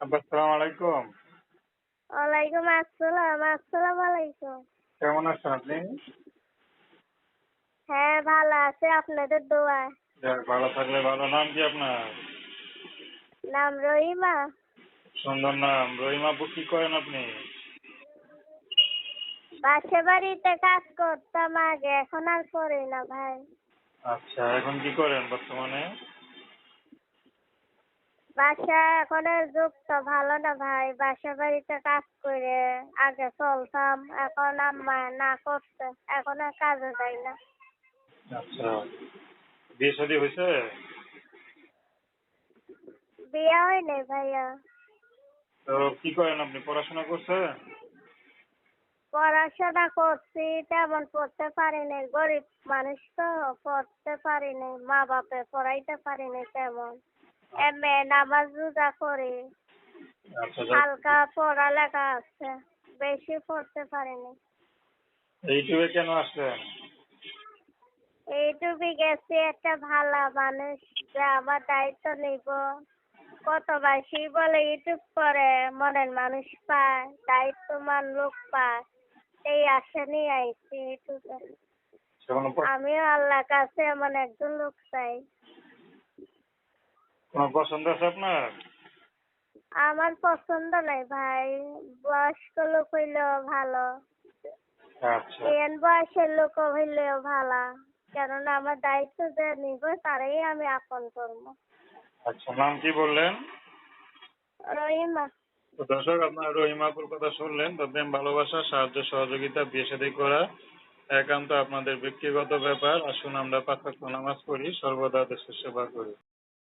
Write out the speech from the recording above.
আব্বা আলাইকুম। ওয়ালাইকুম আসসালাম আসসালামু আলাইকুম। কেমন আছেন আপনি? হ্যাঁ ভালো আছে আপনাদের দোয়ায় যাক ভালো থাকলে ভালো। নাম কি আপনার? নাম রহিমা। সুন্দর নাম। রহিমা আপু কি করেন আপনি? বাড়িতে কাজ করতাম আগে এখন আর করি না ভাই। আচ্ছা এখন কি করেন বর্তমানে? বাসা এখন আর যুগ তো ভালো না ভাই বাসা বাড়িতে কাজ করে আগে চলতাম এখন আম্মা না করতে এখন আর কাজে যাই না। আচ্ছা বিয়ে শাদী হয়েছে? বিয়ে হয়নি ভাইয়া। তো কি করেন আপনি পড়াশোনা করছেন? পড়াশোনা করছি তেমন পড়তে পারিনি গরিব মানুষ তো পড়তে পারিনি মা বাপে পড়াইতে পারিনি তেমন। নামাজ রোজা করি আচ্ছা। হালকা পড়ালেখা আছে বেশি পড়তে পারিনি। ইউটিউবে কেন আসলেন এইটুকু গেছি একটা ভালো মানুষ যে আমার দায়িত্ব নিব। কত বাসি বলে ইউটিউব করে মনের মানুষ পায় দায়িত্বমান লোক পায়। এই আশা নিয়ে আইছি ইউটিউবে। আমিও আল্লাহ কাছে এমন একজন লোক চাই। কোনো পছন্দ আছে আপনার? আমার পছন্দ নাই ভাই। বয়স্ক লোক হইলেও ভালো। আচ্ছা। এন বয়সের লোক হইলেও ভালো। কেননা আমার দায়িত্ব যে নিব তারাই আমি আপন করব। আচ্ছা নাম কি বললেন? রহিমা। দর্শক আপনার রহিমাপুর কথা শুনলেন। ভালোবাসা সাহায্য সহযোগিতা বিয়ে শাদী করা একান্ত আপনাদের ব্যক্তিগত ব্যাপার। আসুন আমরা পাঁচ নামাজ পড়ি সর্বদা দেশের সেবা করি।